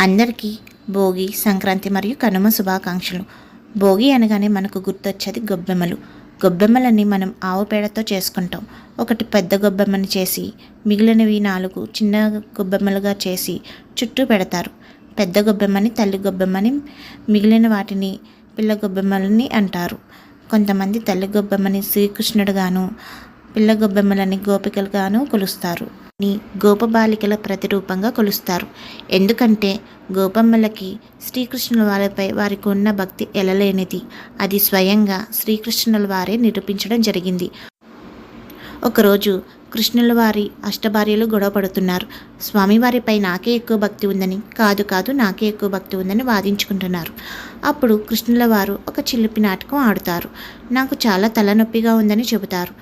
అందరికీ భోగి సంక్రాంతి మరియు కనుమ శుభాకాంక్షలు. భోగి అనగానే మనకు గుర్తొచ్చేది గొబ్బెమ్మలు. గొబ్బెమ్మలని మనం ఆవు పేడతో చేసుకుంటాం. ఒకటి పెద్ద గొబ్బెమ్మని చేసి మిగిలినవి నాలుగు చిన్న గొబ్బెమ్మలుగా చేసి చుట్టూ పెడతారు. పెద్ద గొబ్బెమ్మని తల్లి గొబ్బెమ్మని మిగిలిన వాటిని పిల్ల గొబ్బెమ్మలని అంటారు. కొంతమంది తల్లి గొబ్బెమ్మని శ్రీకృష్ణుడుగాను పిల్ల గొబ్బెమ్మలని గోపికలుగాను కొలుస్తారు. ని గోపబాలికల ప్రతిరూపంగా కొలుస్తారు. ఎందుకంటే గోపమ్మలకి శ్రీకృష్ణుల వారిపై వారికి ఉన్న భక్తి ఎలలేనిది. అది స్వయంగా శ్రీకృష్ణుల వారే నిరూపించడం జరిగింది. ఒకరోజు కృష్ణుల వారి అష్టభార్యలు గొడవ పడుతున్నారు. స్వామివారిపై నాకే ఎక్కువ భక్తి ఉందని కాదు కాదు నాకే ఎక్కువ భక్తి ఉందని వాదించుకుంటున్నారు. అప్పుడు కృష్ణుల వారు ఒక చిలిపి నాటకం ఆడుతారు. నాకు చాలా తలనొప్పిగా ఉందని చెబుతారు.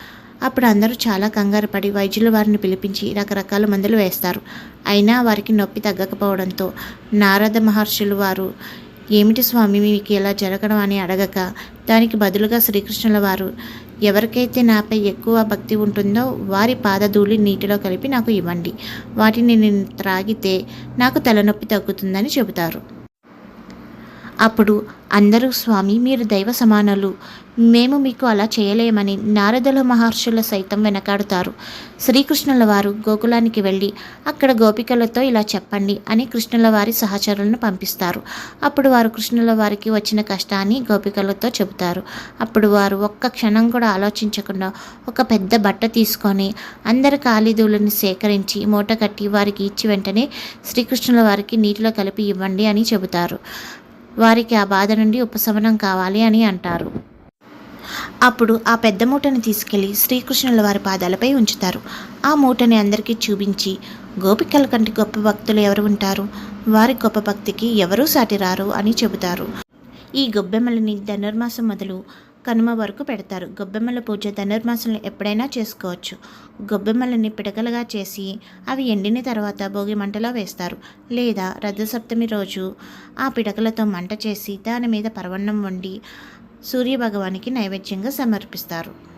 అప్పుడు అందరూ చాలా కంగారు పడి వైద్యులు వారిని పిలిపించి రకరకాల మందులు వేస్తారు. అయినా వారికి నొప్పి తగ్గకపోవడంతో నారద మహర్షులు వారు ఏమిటి స్వామి మీకు ఇలా జరగడం అని అడగక దానికి బదులుగా శ్రీకృష్ణుల వారు ఎవరికైతే నాపై ఎక్కువ భక్తి ఉంటుందో వారి పాదధూళి నీటిలో కలిపి నాకు ఇవ్వండి. వాటిని నేను త్రాగితే నాకు తలనొప్పి తగ్గుతుందని చెబుతారు. అప్పుడు అందరూ స్వామి మీరు దైవ సమానులు. మేము మీకు అలా చేయలేమని నారదుల మహర్షుల సైతం వెనకాడుతారు. శ్రీకృష్ణుల వారు గోకులానికి వెళ్ళి అక్కడ గోపికలతో ఇలా చెప్పండి అని కృష్ణుల వారి సహచరులను పంపిస్తారు. అప్పుడు వారు కృష్ణుల వారికి వచ్చిన కష్టాన్ని గోపికలతో చెబుతారు. అప్పుడు వారు ఒక్క క్షణం కూడా ఆలోచించకుండా ఒక పెద్ద బట్ట తీసుకొని అందరి ఖాళీదులను సేకరించి మూట కట్టి వారికి ఇచ్చి వెంటనే శ్రీకృష్ణుల వారికి నీటిలో కలిపి ఇవ్వండి అని చెబుతారు. వారికి ఆ బాధ నుండి ఉపశమనం కావాలి అని అంటారు. అప్పుడు ఆ పెద్ద మూటని తీసుకెళ్ళి శ్రీకృష్ణుల వారి పాదాలపై ఉంచుతారు. ఆ మూటని అందరికీ చూపించి గోపికల కంటే గొప్ప భక్తులు ఎవరు ఉంటారు? వారి గొప్ప భక్తికి ఎవరూ సాటిరారు? అని చెబుతారు. ఈ గొబ్బెమ్మలని ధనుర్మాసం మొదలు కనుమ వరకు పెడతారు. గొబ్బెమ్మల పూజ ధనుర్మాసంలో ఎప్పుడైనా చేసుకోవచ్చు. గొబ్బెమ్మలని పిడకలుగా చేసి అవి ఎండిన తర్వాత భోగి మంటలో వేస్తారు. లేదా రథసప్తమి రోజు ఆ పిడకలతో మంట చేసి దాని మీద పరవన్నం వండి సూర్యభగవానికి నైవేద్యంగా సమర్పిస్తారు.